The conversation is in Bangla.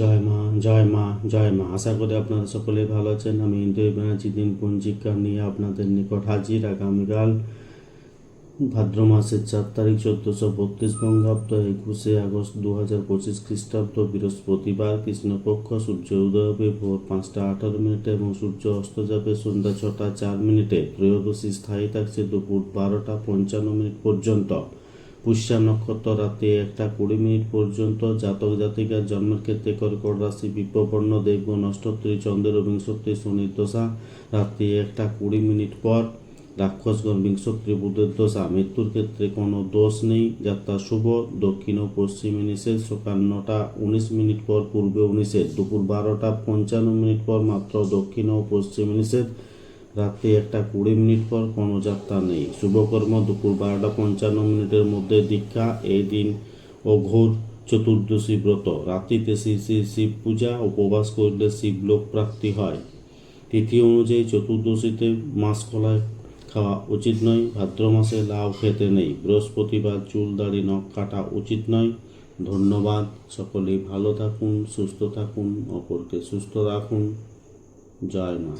জয় মা জয় মা জয় মা। আশা করি আপনারা সকলে ভালো আছেন। আমি ইন্দ্রিয় ব্যানার্জি দিন পঞ্জিকা নিয়ে আপনাদের নিকট হাজির। আগামীকাল ভাদ্র মাসের চার তারিখ, চোদ্দোশো বত্রিশ বঙ্গাব্দ, একুশে আগস্ট দু হাজার পঁচিশ খ্রিস্টাব্দ, বৃহস্পতিবার কৃষ্ণপক্ষ, সূর্য উদয় হবে ভোর পাঁচটা আঠারো মিনিটে এবং সূর্য অস্ত যাবে সন্ধ্যা ছটা চার মিনিটে। ত্রয়োদশী স্থায়ী থাকছে দুপুর বারোটা পঞ্চান্ন মিনিট পর্যন্ত। পুষ্যা নক্ষত্র রাতে একটা কুড়ি মিনিট পর্যন্ত জাতক জাতিকার জন্মের ক্ষেত্রে কর্কট রাশি বিপ্রপন্ন দেবগুণ অষ্টত্রী চন্দ্রের বিংশত্রী শনির দশা, রাত্রি একটা কুড়ি মিনিট পর রাক্ষসগণ বিংশত্রী, বুধের দশা, মৃত্যুর ক্ষেত্রে কোনো দোষ নেই, যাত্রা শুভ, দক্ষিণ ও পশ্চিমে নিষেধ সকাল নটা উনিশ মিনিট পর, পূর্বে নিষেধ দুপুর বারোটা পঞ্চান্ন মিনিট পর মাত্র দক্ষিণ ও পশ্চিমে নিষেধ রাত্রি একটা কুড়ি মিনিট পর কোনো যাত্রা নেই। শুভকর্ম দুপুর বারোটা পঞ্চান্ন মিনিটের মধ্যে দীক্ষা এই দিন অঘোর চতুর্দশী ব্রত। রাত্রিতে শ্রী শ্রী শিব পূজা, উপবাস করলে শিবলোক প্রাপ্তি হয়। তিথি অনুযায়ী চতুর্দশীতে মাছ কলাই খাওয়া উচিত নয়। ভাদ্র মাসে লাউ খেতে নেই। বৃহস্পতিবার চুল, দাড়ি, নখ কাটা উচিত নয়। ধন্যবাদ। সকলেই ভালো থাকুন, সুস্থ থাকুন, অপরকে সুস্থ রাখুন। জয় মা।